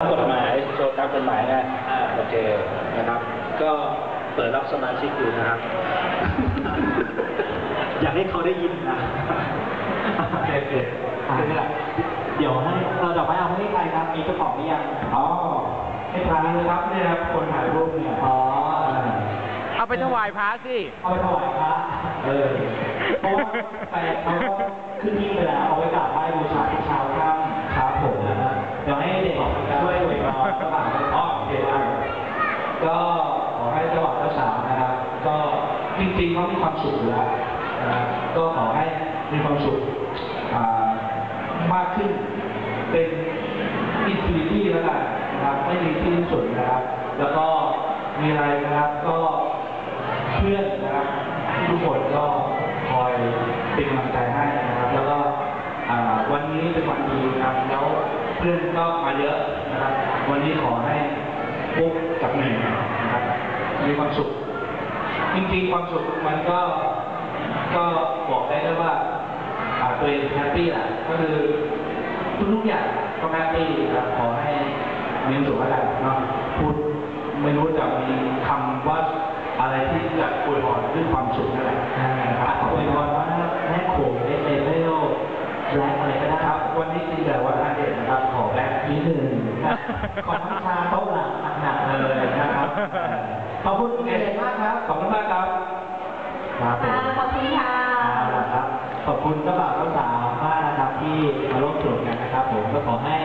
กฎหมายโจทย์ตามกฎหมายไงอ่าโอเคนะครับ ก็เปิดรับสมาชิกอยู่นะครับ อยากให้เขาได้ยินนะโอเคโอเคอะเดี๋ยวให้เราดอกไม้เอาให้ใครครับ มีเจ้าของหรือยังอ๋อให้ทางนะครับเนี่ยครับคนถ่ายรูปเนี่ยอ๋อเอาไปถวายพระสิ เอาไปถวายพระเออเพราะว่าไปเขาก็ขึ้นที่ไปแล้วเอาไว้กราบไหว้บูชาทุกเช้าค่ำครับผมนะฮะเดี๋ยวให้เด็กช่วยอวยพรก็ผ่านอ๋อโอเคได้ก็ขอให้เจ้าสาวนะครับ ก็จริงๆเขามีความสุขอยู่แล้วนะครับก็ขอให้มีความสุขมากขึ้น เป็นอินฟินิตี้แล้วกันนะครับ ไม่มีที่สิ้นสุดนะครับ แล้วก็มีอะไรนะครับก็เพื่อนนะครับทุกคนก็คอยเป็นกำลังใจให้นะครับ แล้วก็วันนี้เป็นวันดีนะครับแล้วเพื่อนก็มาเยอะนะครับ วันนี้ขอให้พวกกับหนึ่งนะครับ มีความสุข จริงๆ ความสุขมันก็ก็บอกได้ด้วยว่าอาตัวเองแฮปปี้แหละก็คือทุกๆอย่างก็แฮปปี้ครับขอให้มีความสุขแล้วกันเนาะพูดไม่รู้จะมีคำว่าอะไรที่จะอวยพรด้วยความสุขนั่นแหละนะครับอวยพรว่าแม่โขงเอเอเรโลแบล็กอะไรก็ได้ครับ วันนี้จริงแต่ว่าอาเดชนะครับขอแบล็กนิดหนึ่งขอน้ำชาโต๊ะหลังหนักๆเลยนะครับ อบคุณคุณเอกมากครับ ขอบคุณมากครับครับผมค่ะขอบคุณค่ะ เอาล่ะครับขอบคุณเจ้าบ่าวเจ้าสาวมากนะครับที่มาร่วมสนุกกันนะครับ ผมก็ขอให้